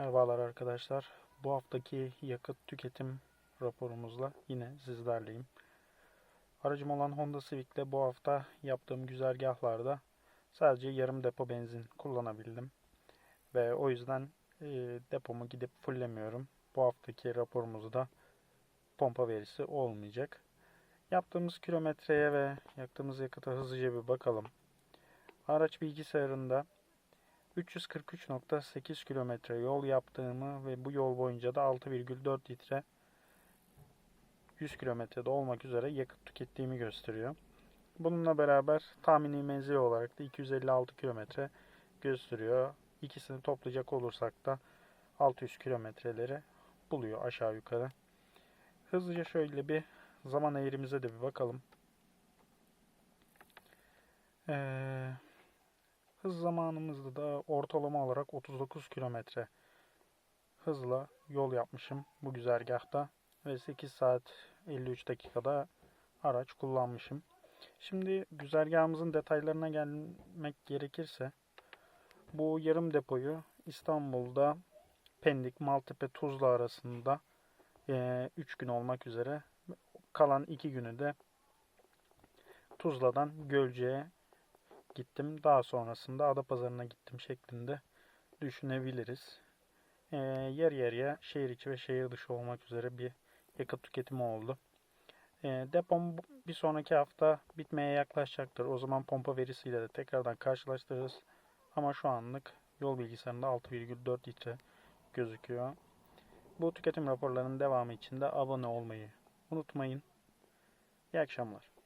Merhabalar arkadaşlar. Bu haftaki yakıt tüketim raporumuzla yine sizlerleyim. Aracım olan Honda Civic'le bu hafta yaptığım güzergahlarda sadece yarım depo benzin kullanabildim. Ve o yüzden e, depomu gidip fullemiyorum. Bu haftaki raporumuzda pompa verisi olmayacak. Yaptığımız kilometreye ve yaktığımız yakıta hızlıca bir bakalım. Araç bilgisayarında 343.8 kilometre yol yaptığımı ve bu yol boyunca da 6,4 litre 100 kilometrede olmak üzere yakıt tükettiğimi gösteriyor. Bununla beraber tahmini menzil olarak da 256 kilometre gösteriyor. İkisini toplayacak olursak da 600 kilometreleri buluyor aşağı yukarı. Hızlıca şöyle bir zaman eğrimize de bir bakalım. Ee, Hız zamanımızda da ortalama olarak 39 kilometre hızla yol yapmışım bu güzergahta ve 8 saat 53 dakikada araç kullanmışım. Şimdi güzergahımızın detaylarına gelmek gerekirse bu yarım depoyu İstanbul'da Pendik, Maltepe, Tuzla arasında 3 gün olmak üzere kalan 2 günü de Tuzla'dan Gölce'ye gittim. Daha sonrasında Adapazarı'na gittim şeklinde düşünebiliriz. Ee, yer yarıya şehir içi ve şehir dışı olmak üzere bir yakıt tüketimi oldu. Ee, depom bir sonraki hafta bitmeye yaklaşacaktır. O zaman pompa verisiyle de tekrardan karşılaştırırız. Ama şu anlık yol bilgisayarında 6,4 litre gözüküyor. Bu tüketim raporlarının devamı için de abone olmayı unutmayın. İyi akşamlar.